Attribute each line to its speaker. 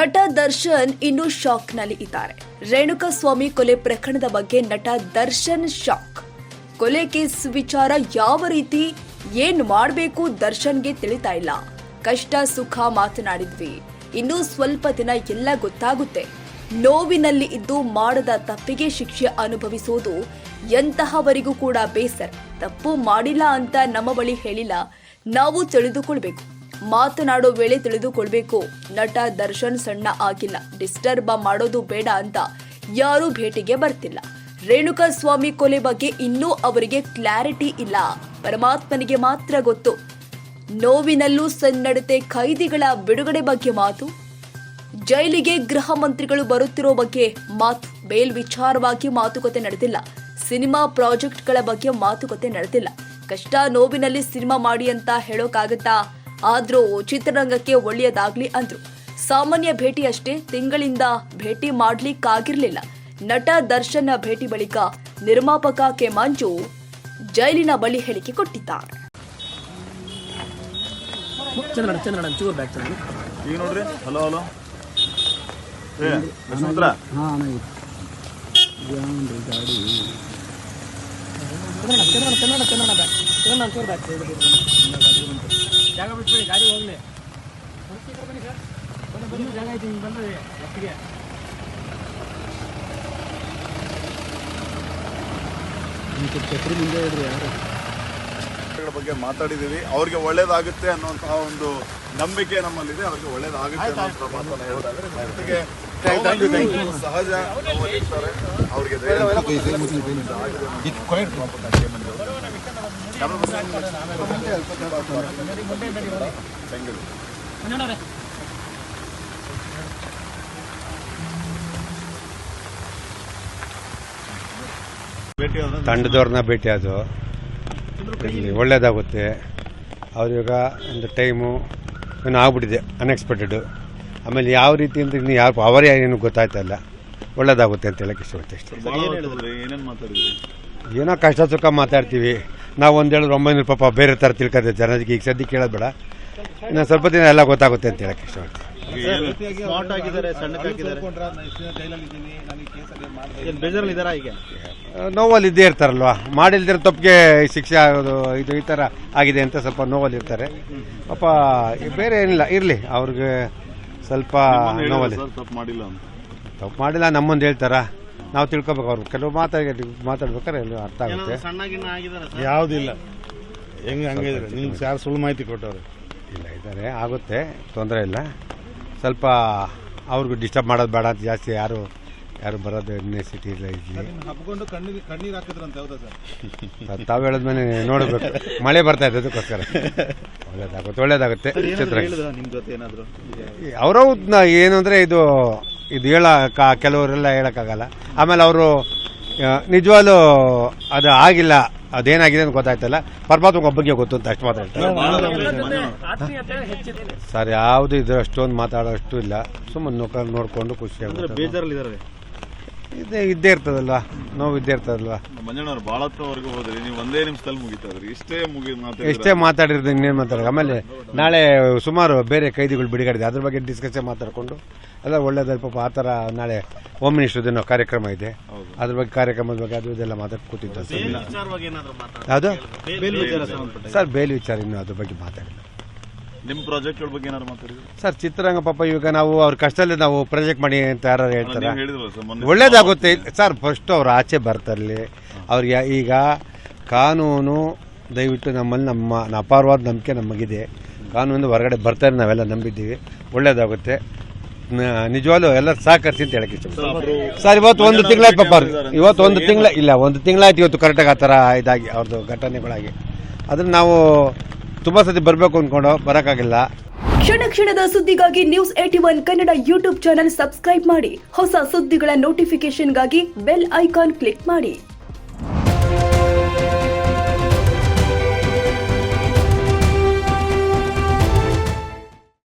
Speaker 1: ನಟ ದರ್ಶನ್ ಇನ್ನು ಶಾಕ್ನಲ್ಲಿ ಇದ್ದಾರೆ. ರೇಣುಕಾಸ್ವಾಮಿ ಕೊಲೆ ಪ್ರಕರಣದ ಬಗ್ಗೆ ನಟ ದರ್ಶನ್ ಶಾಕ್. ಕೊಲೆ ಕೇಸ್ ವಿಚಾರ ಯಾವ ರೀತಿ, ಏನ್ ಮಾಡಬೇಕು ದರ್ಶನ್ಗೆ ತಿಳಿತಾ ಇಲ್ಲ. ಕಷ್ಟ ಸುಖ ಮಾತನಾಡಿದ್ವಿ. ಇನ್ನು ಸ್ವಲ್ಪ ದಿನ ಎಲ್ಲ ಗೊತ್ತಾಗುತ್ತೆ. ನೋವಿನಲ್ಲಿ ಇದ್ದು ಮಾಡದ ತಪ್ಪಿಗೆ ಶಿಕ್ಷೆ ಅನುಭವಿಸೋದು ಎಂತಹವರಿಗೂ ಕೂಡ ಬೇಸರ. ತಪ್ಪು ಮಾಡಿಲ್ಲ ಅಂತ ನಮ್ಮ ಬಳಿ ಹೇಳಿಲ್ಲ. ನಾವು ತಿಳಿದುಕೊಳ್ಬೇಕು. ಮಾತನಾಡೋ ವೇಳೆ ತಿಳಿದುಕೊಳ್ಬೇಕು. ನಟ ದರ್ಶನ್ ಸಣ್ಣ ಆಗಿಲ್ಲ. ಡಿಸ್ಟರ್ಬ್ ಮಾಡೋದು ಬೇಡ ಅಂತ ಯಾರೂ ಭೇಟಿಗೆ ಬರ್ತಿಲ್ಲ. ರೇಣುಕಾ ಸ್ವಾಮಿ ಕೊಲೆ ಬಗ್ಗೆ ಇನ್ನೂ ಅವರಿಗೆ ಕ್ಲಾರಿಟಿ ಇಲ್ಲ. ಪರಮಾತ್ಮನಿಗೆ ಮಾತ್ರ ಗೊತ್ತು. ನೋವಿನಲ್ಲೂ ಸನ್ನಡತೆ ಖೈದಿಗಳ ಬಿಡುಗಡೆ ಬಗ್ಗೆ ಮಾತು. ಜೈಲಿಗೆ ಗೃಹ ಮಂತ್ರಿಗಳು ಬರುತ್ತಿರೋ ಬಗ್ಗೆ ಮಾತು. ಬೇಲ್ ವಿಚಾರವಾಗಿ ಮಾತುಕತೆ ನಡೆದಿಲ್ಲ. ಸಿನಿಮಾ ಪ್ರಾಜೆಕ್ಟ್ಗಳ ಬಗ್ಗೆ ಮಾತುಕತೆ ನಡೆದಿಲ್ಲ. ಕಷ್ಟ ನೋವಿನಲ್ಲಿ ಸಿನಿಮಾ ಮಾಡಿ ಅಂತ ಹೇಳೋಕ್ಕಾಗತ್ತಾ? ಆದ್ರೂ ಚಿತ್ರರಂಗಕ್ಕೆ ಒಳ್ಳೆಯದಾಗ್ಲಿ ಅಂದ್ರು. ಸಾಮಾನ್ಯ ಭೇಟಿ ಅಷ್ಟೇ ತಿಂಗಳಿಂದ ಭೇಟಿ ಮಾಡ್ಲಿಕ್ಕಾಗಿರ್ಲಿಲ್ಲ. ನಟ ದರ್ಶನ್ ಭೇಟಿ ಬಳಿಕ ನಿರ್ಮಾಪಕ ಕೆ ಮಂಜು ಜೈಲಿನ ಬಳಿ ಹೇಳಿಕೆ ಕೊಟ್ಟಿದ್ದಾರೆ.
Speaker 2: ಚಂದ್ರಣ್ಣ ಚೂರು ಬ್ಯಾಕ್ ಜಾಗ ಬಿಟ್ಬಿಡಿ ಗಾಡಿ ಹೋಗ್ಲಿ. ಬನ್ನಿ ಜಾಗ ಐತಿ ಹಿಂಗೆ ಬಂದ್ರೆ ಒಟ್ಟಿಗೆ. ಛತ್ರಿ ಮುಂದೆ ಇದ್ರಿ ಯಾರು?
Speaker 3: ಗಳ ಬಗ್ಗೆ ಮಾತಾಡಿದೀವಿ ಅವ್ರಿಗೆ ಒಳ್ಳೇದಾಗುತ್ತೆ ಅನ್ನುವಂತಹ ಒಂದು ನಂಬಿಕೆ ನಮ್ಮಲ್ಲಿದೆ. ಅವ್ರಿಗೆ ಒಳ್ಳೇದಾಗುತ್ತೆ ಮಾತನ್ನ ಜೊತೆಗೆ ಸಹಜ ಅವರಿಗೆ ಅವ್ರಿಗೆ ಧೈರ್ಯ ಆಗಿದೆ ಅನ್ನುವಂತಹ ಕೆ. ಮಂಜು ಅವರು. ಬೆಂಗಳೂರು
Speaker 4: ತಂಡದವ್ರನ್ನ ಭೇಟಿ ಅದು ಇಲ್ಲಿ ಒಳ್ಳೇದಾಗುತ್ತೆ. ಅವ್ರಿಗ ಒಂದು ಟೈಮು ಏನು ಆಗ್ಬಿಟ್ಟಿದೆ ಅನ್ಎಕ್ಸ್ಪೆಕ್ಟೆಡು ಆಮೇಲೆ ಯಾವ ರೀತಿ ಅಂದ್ರೆ ಇನ್ನು ಯಾರು ಅವರೇ ಏನು ಗೊತ್ತಾಯ್ತಾ ಇಲ್ಲ. ಒಳ್ಳೇದಾಗುತ್ತೆ ಅಂತ ಹೇಳಕ್ಕೆ ಇಷ್ಟಪಡ್ತೆ ಅಷ್ಟೇ.
Speaker 3: ಭಾಳ ಹೊತ್ತಿದ್ರಿ, ಏನೇನ್ ಮಾತಾಡಿದ್ರಿ?
Speaker 4: ಏನೋ ಕಷ್ಟ ಸುಖ ಮಾತಾಡ್ತೀವಿ. ನಾವು ಒಂದು ಹೇಳಿದ್ರೆ ಒಂಬೈನೂರು ಪಾಪ ಬೇರೆ ಥರ ತಿಳ್ಕೊತೀವಿ ಜನರಿಗೆ. ಈಗ ಸದ್ಯಕ್ಕೆ ಕೇಳೋದು ಬೇಡ. ಇನ್ನು ಸ್ವಲ್ಪ ದಿನ ಎಲ್ಲ ಗೊತ್ತಾಗುತ್ತೆ ಅಂತ ಹೇಳಕ್ಕೆ ಇಷ್ಟಪಡ್ತೀನಿ. ನೋವಲ್ಲಿ ಇದ್ದೇ ಇರ್ತಾರಲ್ವಾ? ಮಾಡಿಲ್ದಿರೋ ತಪ್ಪಿಗೆ ಶಿಕ್ಷೆ ಆಗೋದು ಇದು ಈ ಥರ ಆಗಿದೆ ಅಂತ ಸ್ವಲ್ಪ ನೋವಲ್ಲಿ ಇರ್ತಾರೆ ಪಾಪ ಬೇರೆ ಏನಿಲ್ಲ ಇರಲಿ ಅವ್ರಿಗೆ ಸ್ವಲ್ಪ ನೋವಲ್ಲಿ.
Speaker 3: ತಪ್ಪು ಮಾಡಿಲ್ಲ ಅಂತ.
Speaker 4: ತಪ್ಪು ಮಾಡಿಲ್ಲ ನಮ್ಮೊಂದು ಹೇಳ್ತಾರ? ನಾವು ತಿಳ್ಕೊಬೇಕು ಅವ್ರು. ಕೆಲವು ಮಾತಾಡಿ ಮಾತಾಡ್ಬೇಕಾದ್ರೆ ಎಲ್ಲ ಅರ್ಥ ಆಗುತ್ತೆ.
Speaker 5: ಯಾವುದಿಲ್ಲ. ಹೆಂಗೆ ಹಂಗಿದ್ರೆ ನಿಮ್ಗೆ ಯಾರು ಸುಳ್ಳು ಮಾಹಿತಿ ಕೊಟ್ಟವ್ರು?
Speaker 4: ಇಲ್ಲ ಇದ್ದಾರೆ. ಆಗುತ್ತೆ. ತೊಂದರೆ ಇಲ್ಲ. ಸ್ವಲ್ಪ ಅವ್ರಿಗೂ ಡಿಸ್ಟರ್ಬ್ ಮಾಡೋದು ಬೇಡ ಅಂತ ಜಾಸ್ತಿ ಯಾರು ಯಾರು ಬರೋದು ಸಿಟಿ ಇಲ್ಲ ಇಲ್ಲಿ
Speaker 5: ಹಬ್ಕೊಂಡು ಕಣ್ಣೀರು ಕಣ್ಣೀರು ಹಾಕಿದ್ರಂತ ಹೌದಾ ಸರ್?
Speaker 4: ತಾವು ಹೇಳಿದ್ಮೇಲೆ ನೋಡಬೇಕು. ಮಳೆ ಬರ್ತಾ ಇದೆ ಅದಕ್ಕೋಸ್ಕರ. ಒಳ್ಳೇದಾಗುತ್ತೆ ಒಳ್ಳೇದಾಗುತ್ತೆ ಚಿತ್ರ.
Speaker 6: ಹೇಳಿದ್ರ ಜೊತೆ ಏನಾದ್ರು?
Speaker 4: ಅವರು ಏನು ಅಂದರೆ ಇದು ಇದು ಹೇಳಕ್ಕ ಕೆಲವರೆಲ್ಲ ಹೇಳೋಕ್ಕಾಗಲ್ಲ. ಆಮೇಲೆ ಅವರು ನಿಜವಾಗ್ಲೂ ಅದು ಆಗಿಲ್ಲ ಅದೇನಾಗಿದೆ ಅಂತ ಗೊತ್ತಾಯ್ತಲ್ಲ. ಪರಮಾತ್ಮ ಒಬ್ಬಗೆ ಗೊತ್ತು ಅಂತ ಅಷ್ಟು ಮಾತಾಡ್ತಾರೆ. ಸರ್ ಯಾವುದು ಇದ್ರೆ ಅಷ್ಟೊಂದು ಮಾತಾಡೋ ಅಷ್ಟು ಇಲ್ಲ. ಸುಮ್ಮನೆ ನೋಡ್ಕೊಂಡು ನೋಡಿಕೊಂಡು ಖುಷಿ ಇದೇ ಇದ್ದೇ ಇರ್ತದಲ್ವಾ? ನೋವು ಇದ್ದೇ ಇರ್ತದಲ್ವಾ?
Speaker 3: ಮಂಜಣ್ಣವ್ರು ಭಾಳ ಹೋದ್ರಿ ನೀವು ಒಂದೇ ನಿಮಿಷದಲ್ಲಿ ಮುಗಿತಾದ್ರಿ. ಇಷ್ಟೇ ಮುಗಿ
Speaker 4: ಎಷ್ಟೇ ಮಾತಾಡಿರೋದು ಇನ್ನೇನು ಮಾತಾಡೋದು? ಆಮೇಲೆ ನಾಳೆ ಸುಮಾರು ಬೇರೆ ಕೈದಿಗಳು ಬಿಡುಗಡೆ ಅದ್ರ ಬಗ್ಗೆ ಡಿಸ್ಕಸ್ ಮಾತಾಡಿಕೊಂಡು ಎಲ್ಲ ಒಳ್ಳೇದಲ್ಲಿ ಪಾಪ ಆ ಥರ ನಾಳೆ ಹೋಮ್ ಮಿನಿಸ್ಟರ್ ದಿನ ಕಾರ್ಯಕ್ರಮ ಇದೆ. ಅದ್ರ ಬಗ್ಗೆ ಕಾರ್ಯಕ್ರಮದ ಬಗ್ಗೆ ಅದು ಇದೆಲ್ಲ ಮಾತಾಡಿ ಕೂತಿದ್ದ
Speaker 6: ಮಾತಾಡ ಸಂಬಂಧಪಟ್ಟ
Speaker 4: ಸರ್ ಬೇಲಿ ವಿಚಾರ ಇನ್ನು ಅದ್ರ ಬಗ್ಗೆ ಮಾತಾಡಿಲ್ಲ.
Speaker 3: ನಿಮ್ ಪ್ರಾಜೆಕ್ಟ್ಗಳ ಬಗ್ಗೆ ಏನಾದ್ರು ಮಾತಾಡಿದ್ರು?
Speaker 4: ಸರ್ ಚಿತ್ರರಂಗ ಪಾಪ ಇವಾಗ ನಾವು ಅವ್ರ ಕಷ್ಟದಲ್ಲಿ ನಾವು ಪ್ರಾಜೆಕ್ಟ್ ಮಾಡಿ ಅಂತ ಯಾರು ಹೇಳ್ತಾರೆ?
Speaker 3: ಹೇಳಿದ್ರಲ್ಲ ಸರ್ ಮೊನ್ನೆ
Speaker 4: ಒಳ್ಳೇದಾಗುತ್ತೆ. ಸರ್ ಫಸ್ಟ್ ಅವ್ರು ಆಚೆ ಬರ್ತಾರಲ್ಲಿ ಅವ್ರಿಗೆ ಈಗ ಕಾನೂನು ದಯವಿಟ್ಟು ನಮ್ಮಲ್ಲಿ ನಮ್ಮ ಅಪಾರವಾದ ನಂಬಿಕೆ ನಮಗಿದೆ. ಕಾನೂನು ಹೊರಗಡೆ ಬರ್ತಾರೆ ನಾವೆಲ್ಲ ನಂಬಿದ್ದೀವಿ. ಒಳ್ಳೇದಾಗುತ್ತೆ. ನಿಜವಾಗ್ಲು ನಿಜವಾಗ್ಲೂ ಎಲ್ಲ ಸಹಕರಿಸಿ ಅಂತ ಹೇಳಕ್ಕೆ ಇಷ್ಟ ಸರ್ ಇವತ್ತು ಒಂದು ತಿಂಗಳಾಯ್ತು ಪಾಪ. ಇವತ್ತು ಒಂದು ತಿಂಗಳ ಇಲ್ಲ ಒಂದು ತಿಂಗಳಾಯ್ತು ಇವತ್ತು ಕರೆಕ್ಟಾಗಿ ಆ ಥರ ಇದಾಗಿ ಅವ್ರದ್ದು ಘಟನೆಗಳಾಗಿ. ಅದನ್ನ ನಾವು ತುಂಬ ಸತಿ ಬರಬೇಕು ಅನ್ಕೊಂಡು, ಬರೋಕ್ಕಾಗಿಲ್ಲ.
Speaker 1: ಕ್ಷಣ ಕ್ಷಣದ ಸುದ್ದಿಗಾಗಿ news eighty one Kannada YouTube channel subscribe ಮಾಡಿ. ಹೊಸ ಸುದ್ದಿಗಳ ನೋಟಿಫಿಕೇಶನ್ಗಾಗಿ ಬೆಲ್ ಐಕಾನ್ ಕ್ಲಿಕ್ ಮಾಡಿ.